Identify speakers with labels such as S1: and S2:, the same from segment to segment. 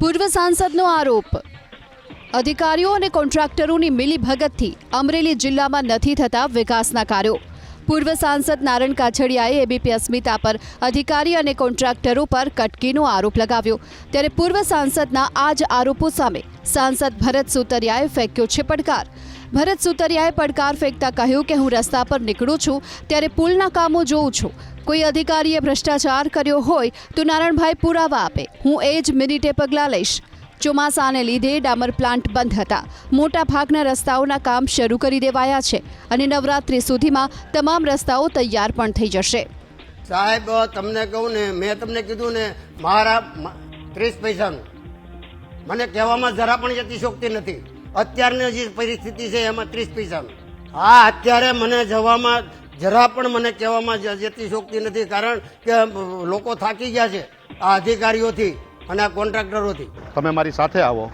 S1: પૂર્વ સાંસદનો આરોપ. અધિકારીઓ અને કોન્ટ્રાક્ટરોની મિલીભગતથી અમરેલી જિલ્લામાં નથી થતા વિકાસના કાર્યો. પૂર્વ સાંસદ નારણ કાછડિયાએ એબીપી અસ્મિતા પર અધિકારી અને કોન્ટ્રાક્ટરો પર કટકીનો આરોપ લગાવ્યો. ત્યારે પૂર્વ સાંસદના આ જ આરોપો સામે સાંસદ ભરત સુતરિયાએ ફેંક્યો છે પડકાર. ભરત સુતરિયાએ પડકાર ફેંકતા કહ્યું કે હું રસ્તા પર નીકળું છું, ત્યારે પુલના કામો જોઉં છું. કોઈ અધિકારીએ ભ્રષ્ટાચાર કર્યો હોય તો નારણભાઈ પુરાવા આપે. હું એ જ મિનિટે પગલાં લઈશ. ચોમાસાને લીધે ડામર પ્લાન્ટ બંધ હતા. મોટા ભાગના રસ્તાઓના કામ શરૂ કરી દેવાયા છે અને નવરાત્રી સુધીમાં તમામ રસ્તાઓ તૈયાર પણ થઈ જશે.
S2: સાહેબ, તમને કહું ને, મેં તમને કીધું ને, મારા ત્રીસ પૈસાનું. મને કહેવામાં જરા પણ યતિશોક્તિ નથી. અત્યારની જે પરિસ્થિતિ છે, એમાં ત્રીસ પૈસાનું. હા, અત્યારે મને જવામાં જરા પણ મને કહેવામાં જતી શોખતી નથી, કારણ કે લોકો થાકી ગયા છે આ અધિકારીઓથી. અને આ કોન્ટ્રાક્ટરોથી.
S3: તમે મારી સાથે આવો.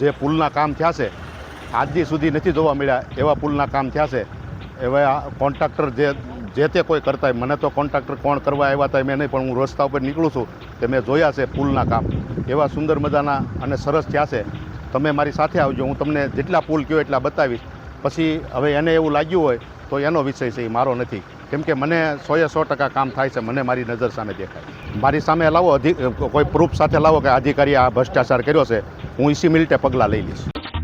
S3: જે પુલના કામ થયા છે આજની સુધી નથી જોવા મળ્યા એવા પુલના કામ થયા છે એવા કોન્ટ્રાક્ટર જે જે તે કોઈ કરતા હોય, મને તો કોન્ટ્રાક્ટર કોણ કરવા આવ્યા હતા મેં નહીં, પણ હું રસ્તા ઉપર નીકળું છું તે મેં જોયા છે પુલના કામ. એવા સુંદર મજાના અને સરસ થયા છે તમે મારી સાથે આવજો, હું તમને જેટલા પુલ કહો એટલા બતાવીશ. પછી હવે એને એવું લાગ્યું હોય તો એનો વિષય છે, એ મારો નથી. કેમ કે મને સોએ સો ટકા કામ થાય છે, મને મારી નજર સામે દેખાય. મારી સામે લાવો અધિક કોઈ પ્રૂફ સાથે લાવો કે અધિકારીએ આ ભ્રષ્ટાચાર કર્યો છે, હું ઈસી મિનિટે પગલાં લઈ લઈશ.